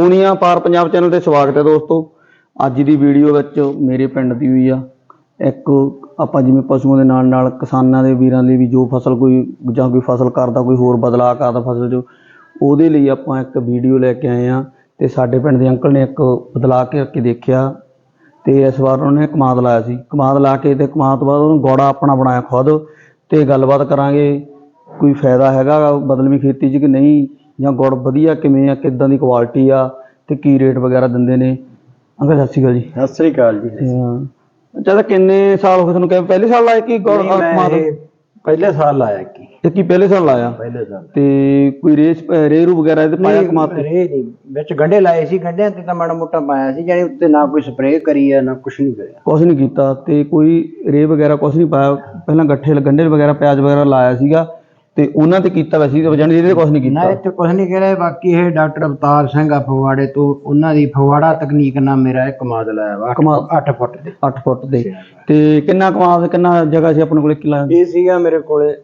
ਸੋਨੀਆ ਪਾਰ ਪੰਜਾਬ ਚੈਨਲ ਤੇ ਸਵਾਗਤ ਹੈ ਦੋਸਤੋ। ਅੱਜ ਦੀ ਵੀਡੀਓ ਵਿੱਚ ਮੇਰੇ ਪਿੰਡ ਦੀ ਹੋਈ ਆ। ਇੱਕ ਆਪਾਂ ਜਿਵੇਂ ਪਸ਼ੂਆਂ ਦੇ ਨਾਲ ਨਾਲ ਕਿਸਾਨਾਂ ਦੇ ਵੀਰਾਂ ਲਈ ਵੀ ਜੋ ਫਸਲ ਕੋਈ ਜਾਂ ਕੋਈ ਫਸਲ ਕਰਦਾ, ਕੋਈ ਹੋਰ ਬਦਲਾਅ ਕਰਦਾ ਫਸਲ 'ਚ ਉਹਦੇ ਲਈ ਆਪਾਂ ਇੱਕ ਵੀਡੀਓ ਲੈ ਕੇ ਆਏ ਆ ਤੇ ਸਾਡੇ ਪਿੰਡ ਦੇ ਅੰਕਲ ਨੇ ਇੱਕ ਬਦਲਾਅ ਕਰਕੇ ਦੇਖਿਆ ਤੇ ਇਸ ਵਾਰ ਉਹਨੇ ਕਮਾਦ ਲਾਇਆ ਸੀ। ਕਮਾਦ ਲਾ ਕੇ ਤੇ ਕਮਾਦ ਤੋਂ ਬਾਅਦ ਉਹਨੂੰ ਗੋੜਾ ਆਪਣਾ ਬਣਾਇਆ ਖੁਦ ਤੇ ਗੱਲਬਾਤ ਕਰਾਂਗੇ ਕੋਈ ਫਾਇਦਾ ਹੈਗਾ ਬਦਲਵੀਂ ਖੇਤੀ 'ਚ ਕਿ ਨਹੀਂ। ਜਾਂ ਗੁੜ ਵਧੀਆ ਕਿਵੇਂ ਆ ਕਿੱਦਾਂ ਦੀ ਕੁਆਲਿਟੀ ਆ ਤੇ ਕੀ ਰੇਟ ਵਗੈਰਾ ਦਿੰਦੇ ਨੇ। ਅੰਕਲ ਸਤਿ ਸ਼੍ਰੀ ਅਕਾਲ ਜੀ। ਸਤਿ ਸ੍ਰੀ ਅਕਾਲ ਜੀ। ਤੇ ਅੱਛਾ ਤਾਂ ਕਿੰਨੇ ਸਾਲ ਹੋ ਗਏ ਤੁਹਾਨੂੰ ਕਹਿੰਦੇ ਪਹਿਲੇ ਸਾਲ ਲਾਇਆ ਕਿ ਗੁੜ ਨਹੀਂ, ਮੈਂ ਇਹ ਪਹਿਲੇ ਸਾਲ ਲਾਇਆ ਕੀ। ਇਹ ਕੀ ਪਹਿਲੇ ਸਾਲ ਲਾਇਆ? ਪਹਿਲੇ ਸਾਲ। ਤੇ ਕੋਈ ਰੇਸ ਰੇਰੂ ਵਗੈਰਾ ਇਹਦੇ ਪਾਇਆ ਕਮਾਦ ਤੇ ਰੇ ਨਹੀਂ। ਵਿੱਚ ਗੰਡੇ ਲਾਏ ਸੀ ਗੰਡਿਆਂ ਤੇ ਤਾਂ ਮਾੜਾ ਮੋਟਾ ਪਾਇਆ ਸੀ ਜਾਨੀ ਉੱਤੇ ਨਾ ਕੋਈ ਸਪਰੇਅ ਕਰੀ ਆ ਨਾ ਕੁਛ ਨਹੀਂ ਕਰਿਆ। ਕੁਛ ਨਹੀਂ ਕੀਤਾ ਤੇ ਕੋਈ ਰੇ ਵਗੈਰਾ ਕੁਛ ਨਹੀਂ ਪਾਇਆ। ਪਹਿਲਾਂ ਗੱਠੇ ਗੰਢੇ ਵਗੈਰਾ ਪਿਆਜ਼ ਵਗੈਰਾ ਲਾਇਆ ਸੀਗਾ। ਤੇ ਉਹਨਾਂ ਤੇ ਕੀਤਾ ਵੈਸੇ ਇਹਦੇ ਤੇ ਕੁਛ ਨਹੀਂ ਨਾ ਕੀਤਾ ਇੱਥੇ ਕੁਛ ਨਹੀਂ ਕਰਿਆ ਬਾਕੀ ਇਹ ਡਾਕਟਰ ਅਵਤਾਰ ਸਿੰਘ ਆ ਫਗਵਾੜੇ ਤੋਂ ਉਹਨਾਂ ਦੀ ਫਗਵਾੜਾ ਤਕਨੀਕ ਨਾਲ ਮੇਰਾ ਇਹ ਕਮਾਦ ਲਾਇਆ ਵਾ ਕਮਾਦ। 8 ਫੁੱਟ ਦੇ। 8 ਫੁੱਟ ਦੇ। ਤੇ ਕਿੰਨਾ ਕਮਾਦ ਕਿੰਨਾ ਜਗ੍ਹਾ ਸੀ ਆਪਣੇ ਕੋਲੇ ਕਿਲਾ? ਇਹ ਸੀਗਾ ਮੇਰੇ ਕੋਲੇ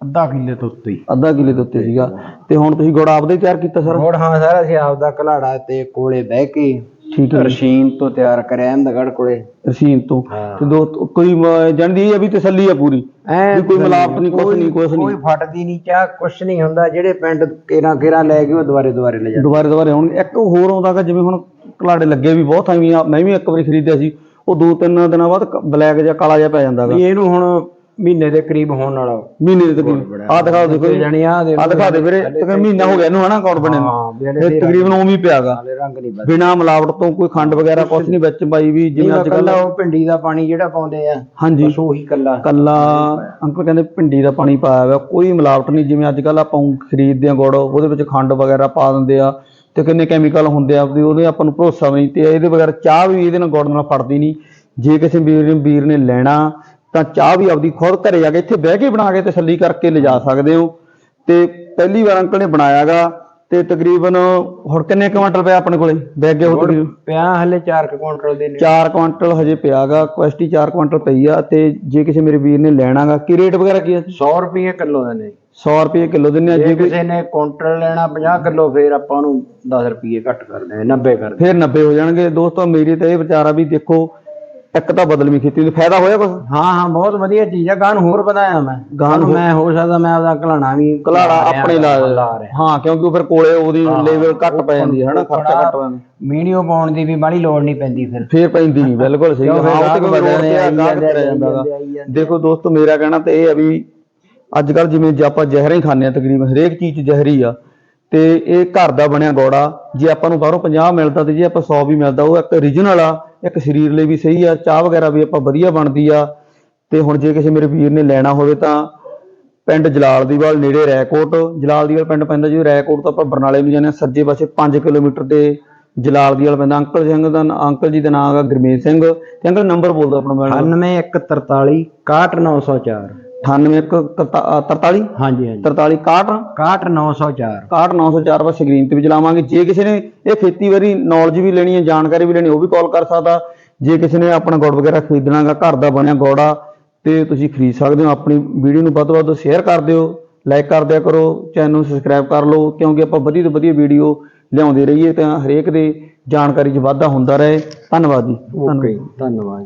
ਅੱਧਾ ਕਿੱਲੇ ਤੋਂ ਉੱਤੇ ਹੀ। ਅੱਧਾ ਕਿਲੇ ਦੇ ਉੱਤੇ ਸੀਗਾ। ਤੇ ਹੁਣ ਤੁਸੀਂ ਗੁੜ ਆਪਦਾ ਹੀ ਤਿਆਰ ਕੀਤਾ ਸਰ? ਹੋਰ ਹਾਂ ਸਾਰਾ ਅਸੀਂ ਆਪਦਾ ਘਲਾੜਾ ਤੇ ਕੋਲੇ ਬਹਿ ਕੇ ਠੀਕ ਹੈ ਰਸ਼ੀਨ ਤੋਂ ਤਿਆਰ ਕਰਿਆ ਅਹਿਮਦਗੜ੍ਹ ਕੋਲੇ। ਰਸੀਨ ਤੋਂ। ਹਾਂ। ਤੇ ਦੋ ਕੋਈ ਜਾਣਦੀ ਇਹ ਵੀ ਤਸੱਲੀ ਆ ਪੂਰੀ? ਐ ਵੀ ਕੋਈ ਮਿਲਾਵਟ ਨਹੀਂ ਕੁਛ ਨਹੀਂ ਕੁਛ ਕੋਈ ਨਹੀਂ ਫਟਦੀ ਨਹੀਂ ਚਾਹ ਕੁਛ ਨਹੀਂ ਹੁੰਦਾ। ਜਿਹੜੇ ਪਿੰਡ ਕੇਰਾ ਕੇਰਾ ਲੈ ਗਏ ਉਹ ਦੁਬਾਰੇ ਦੁਬਾਰੇ ਲੈ ਜਾਂਦੇ। ਦੁਬਾਰੇ ਦੁਬਾਰੇ ਹੁਣ ਇੱਕ ਹੋਰ ਆਉਂਦਾ ਗਾ ਜਿਵੇਂ ਹੁਣ ਕਲਾੜੇ ਲੱਗੇ ਵੀ ਬਹੁਤ ਥਾਈਂ ਆ ਮੈਂ ਵੀ ਇੱਕ ਵਾਰੀ ਖਰੀਦਿਆ ਸੀ। ਉਹ ਦੋ ਤਿੰਨ ਦਿਨਾਂ ਬਾਅਦ ਬਲੈਕ ਜਿਹਾ ਕਾਲਾ ਜਿਹਾ ਪੈ ਜਾਂਦਾ ਵੀ ਇਹਨੂੰ ਹੁਣ ਮਹੀਨੇ ਦੇ ਕਰੀਬ ਹੋਣ ਵਾਲਾ ਮਹੀਨੇ ਦੇ ਤਕਰੀਬਨ ਆ ਦਿਖਾਓ ਦੇਖੋ ਜੀ। ਜਾਨੀ ਆ ਦੇ ਆ ਦਿਖਾ ਦੇ ਵੀਰੇ। ਤਕਰੀਬਨ ਮਹੀਨਾ ਹੋ ਗਿਆ ਇਹਨੂੰ ਹਨਾ ਅਕਾਊਂਟ ਬਣੇ ਨੂੰ? ਹਾਂ ਵੀ ਇਹ ਤਕਰੀਬਨ ਉਵੇਂ ਹੀ ਪਿਆਗਾ। ਵਾਲੇ ਰੰਗ ਨਹੀਂ ਬਦਲ ਬਿਨਾ ਮਿਲਾਵਟ ਤੋਂ ਕੋਈ ਖੰਡ ਵਗੈਰਾ ਕੁਛ ਨਹੀਂ ਵਿੱਚ ਪਾਈ ਵੀ ਜਿਵੇਂ ਅੱਜ ਕੱਲ ਕੱਲਾ ਉਹ ਭਿੰਡੀ ਦਾ ਪਾਣੀ ਜਿਹੜਾ ਪਾਉਂਦੇ ਆ ਹਾਂਜੀ। ਬਸ ਉਹੀ ਕੱਲਾ। ਕੱਲਾ ਅੰਕਲ ਕਹਿੰਦੇ ਭਿੰਡੀ ਦਾ ਪਾਣੀ ਪਾਇਆ ਹੋਇਆ ਕੋਈ ਮਿਲਾਵਟ ਨਹੀਂ ਜਿਵੇਂ ਅੱਜ ਕੱਲ ਆਪਾਂ ਊਂ ਖਰੀਦਦੇ ਆ ਗੁੜ ਉਹਦੇ ਵਿੱਚ ਖੰਡ ਵਗੈਰਾ ਪਾ ਦਿੰਦੇ ਆ ਤੇ ਕਿੰਨੇ ਕੈਮੀਕਲ ਹੁੰਦੇ ਆ ਵੀ ਉਹਦੇ ਆਪਾਂ ਨੂੰ ਭਰੋਸਾ ਵੀ ਨਹੀਂ ਤੇ ਇਹਦੇ ਵਗੈਰਾ ਚਾਹ ਵੀ ਇਹਦੇ ਨਾਲ ਗੁੜ ਨਾਲ ਫੜਦੀ ਨਹੀਂ। ਜੇ ਕਿਸੇ ਵੀਰ ਨੇ ਵੀਰ ਨੇ ਲੈਣਾ ਤਾਂ ਚਾਹ ਵੀ ਆਪਦੀ ਖੁਦ ਘਰੇ ਜਾ ਕੇ ਇੱਥੇ ਬਹਿ ਕੇ ਬਣਾ ਕੇ ਤਸੱਲੀ ਕਰਕੇ ਲਿਜਾ ਸਕਦੇ ਹੋ। ਤੇ ਪਹਿਲੀ ਵਾਰ ਅੰਕਲ ਨੇ ਬਣਾਇਆਗਾ ਤੇ ਤਕਰੀਬਨ ਹੁਣ ਕਿੰਨੇ ਕੁਇੰਟਲ ਪਿਆ ਆਪਣੇ ਕੋਲੇ? ਬੈਗ ਉਹ ਤਕਰੀਬਨ? ਪਿਆ ਹਲੇ 4 ਕੁਇੰਟਲ ਦੇ ਨੇ। 4 ਕੁਇੰਟਲ ਹਜੇ ਪਿਆਗਾ ਕੁਐਸਟੀ 4 ਕੁਇੰਟਲ ਪਈ ਆ ਤੇ ਜੇ ਕਿਸੇ ਮੇਰੇ ਵੀਰ ਨੇ ਲੈਣਾਗਾ ਕੀ ਰੇਟ ਵਗੈਰਾ ਕੀ ਆ? 100 ਰੁਪਏ ਕਿਲੋ ਦੇ ਨੇ। 100 ਰੁਪਏ ਕਿਲੋ ਦਿੰਨੇ ਆ ਜੇ ਕਿਸੇ ਨੇ ਕੁਇੰਟਲ ਲੈਣਾ 50 ਕਿਲੋ ਫੇਰ ਆਪਾਂ ਨੂੰ 10 ਰੁਪਏ ਘੱਟ ਕਰਦੇ ਆ 90 ਕਰਦੇ ਫਿਰ 90 ਹੋ ਜਾਣਗੇ। ਦੋਸਤੋ ਮੇਰੀ ਤਾਂ ਇਹ ਵਿਚਾਰਾ ਵੀ ਦੇਖੋ ਇੱਕ ਤਾਂ ਬਦਲਵੀਂ ਖੇਤੀ ਦਾ ਫਾਇਦਾ ਹੋਇਆ ਕੁਛ? ਹਾਂ ਹਾਂ ਬਹੁਤ ਵਧੀਆ ਚੀਜ਼ ਆ ਗਾਂ ਨੂੰ ਹੋਰ ਵਧਾਇਆ ਮੈਂ। ਗਾਂ ਨੂੰ ਨੂੰ ਮੈਂ ਹੋ ਸਕਦਾ ਮੈਂ ਆਪਦਾ ਘਲਾਣਾ ਵੀ ਕਲਾੜਾ ਆਪਣੇ ਲਾ ਰਿਹਾ। ਹਾਂ ਕਿਉਂਕਿ ਉਹ ਫਿਰ ਕੋਲੇ ਉਹਦੀ ਲੈਵਲ ਘੱਟ ਪੈ ਜਾਂਦੀ ਹੈ ਹਨਾ ਖਰਚਾ ਘੱਟ ਪੈਂਦਾ ਵੀਡੀਓ ਪਾਉਣ ਦੀ ਵੀ ਬਾਹਲੀ ਲੋੜ ਨਹੀਂ ਪੈਂਦੀ ਫਿਰ। ਫੇਰ ਪੈਂਦੀ ਨਹੀਂ ਬਿਲਕੁਲ ਸਹੀ ਹਾਂ। ਉਹ ਤੇ ਗਾਹਕ ਕੋਈ ਰੋਡ ਵਧਣੇ ਤੇ ਆ ਆਈ ਗਾਹਕ ਜਾਂਦੇ, ਤੁਰਿਆ ਜਾਂਦਾ ਗਾ। ਆਈ ਜਾਂਦੇ, ਆਈ ਜਾਂਦੇ। ਦੇਖੋ ਦੋਸਤੋ ਮੇਰਾ ਕਹਿਣਾ ਤੇ ਇਹ ਆ ਵੀ ਅੱਜ ਕੱਲ ਜਿਵੇਂ ਜੇ ਆਪਾਂ ਜ਼ਹਿਰਾਂ ਹੀ ਖਾਂਦੇ ਆ ਤਕਰੀਬਨ ਹਰੇਕ ਚੀਜ਼ ਜ਼ਹਿਰ ਆ। ਤੇ ਇਹ ਘਰ ਦਾ ਬਣਿਆ ਗੋੜਾ, ਜੇ ਆਪਾਂ ਨੂੰ ਬਾਹਰੋਂ 50 ਮਿਲਦਾ ਤੇ ਜੇ ਆਪਾਂ 100 ਵੀ ਮਿਲਦਾ, ਉਹ ਇੱਕ ਰੀਜਨਲ ਆ, ਇੱਕ ਸਰੀਰ ਲਈ ਵੀ ਸਹੀ ਆ, ਚਾਹ ਵਗੈਰਾ ਵੀ ਆਪਾਂ ਵਧੀਆ ਬਣਦੀ ਆ। ਤੇ ਹੁਣ ਜੇ ਕਿਸੇ ਮੇਰੇ ਵੀਰ ਨੇ ਲੈਣਾ ਹੋਵੇ ਤਾਂ ਪਿੰਡ ਜਲਾਲ ਦੀਵਾਲ ਨੇੜੇ ਰੈਕੋਟ, ਜਲਾਲ ਦੀਵਾਲ ਪਿੰਡ ਪੈਂਦਾ ਜੀ, ਰੈਕੋਟ ਤੋਂ ਆਪਾਂ ਬਰਨਾਲੇ ਨੂੰ ਜਾਂਦੇ ਹਾਂ ਸੱਜੇ ਪਾਸੇ 5 ਕਿਲੋਮੀਟਰ ਤੇ ਜਲਾਲ ਦੀਵਾਲ ਪੈਂਦਾ, ਅੰਕਲ ਸਿੰਘ ਦਾ ਅੰਕਲ ਜੀ ਦਾ ਨਾਮ ਹੈਗਾ ਗੁਰਮੀਤ ਸਿੰਘ, ਤੇ ਅੰਕਲ ਨੰਬਰ ਬੋਲ ਦਿਓ ਆਪਣਾ ਮੋਬਾਈਲ 9143 61904 9843 ਹਾਂਜੀ ਹਾਂਜੀ। 43 61 61904 61904 ਬਸ ਸਕਰੀਨ ਤੇ ਵੀ ਚਲਾਵਾਂਗੇ। ਜੇ ਕਿਸੇ ਨੇ ਇਹ ਖੇਤੀਬਾੜੀ ਨੌਲੇਜ ਵੀ ਲੈਣੀ ਹੈ ਜਾਣਕਾਰੀ ਵੀ ਲੈਣੀ ਉਹ ਵੀ ਕਾਲ ਕਰ ਸਕਦਾ। ਜੇ ਕਿਸੇ ਨੇ ਆਪਣਾ ਗੁੜ ਵਗੈਰਾ ਖਰੀਦਣਾਗਾ ਘਰ ਦਾ ਬਣਿਆ ਗੋੜਾ ਤੇ ਤੁਸੀਂ ਖਰੀਦ ਸਕਦੇ ਹੋ। ਆਪਣੀ ਵੀਡੀਓ ਨੂੰ ਵੱਧ ਤੋਂ ਵੱਧ ਸ਼ੇਅਰ ਕਰ ਦਿਓ ਲਾਈਕ ਕਰ ਦਿਆ ਕਰੋ ਚੈਨਲ ਨੂੰ ਸਬਸਕ੍ਰਾਈਬ ਕਰ ਲਓ ਕਿਉਂਕਿ ਆਪਾਂ ਵਧੀਆ ਤੋਂ ਵਧੀਆ ਵੀਡੀਓ ਲਿਆਉਂਦੇ ਰਹੀਏ ਤਾਂ ਹਰੇਕ ਦੇ ਜਾਣਕਾਰੀ 'ਚ ਵਾਧਾ ਹੁੰਦਾ ਰਹੇ। ਧੰਨਵਾਦ ਜੀ। ਓਕੇ ਧੰਨਵਾਦ।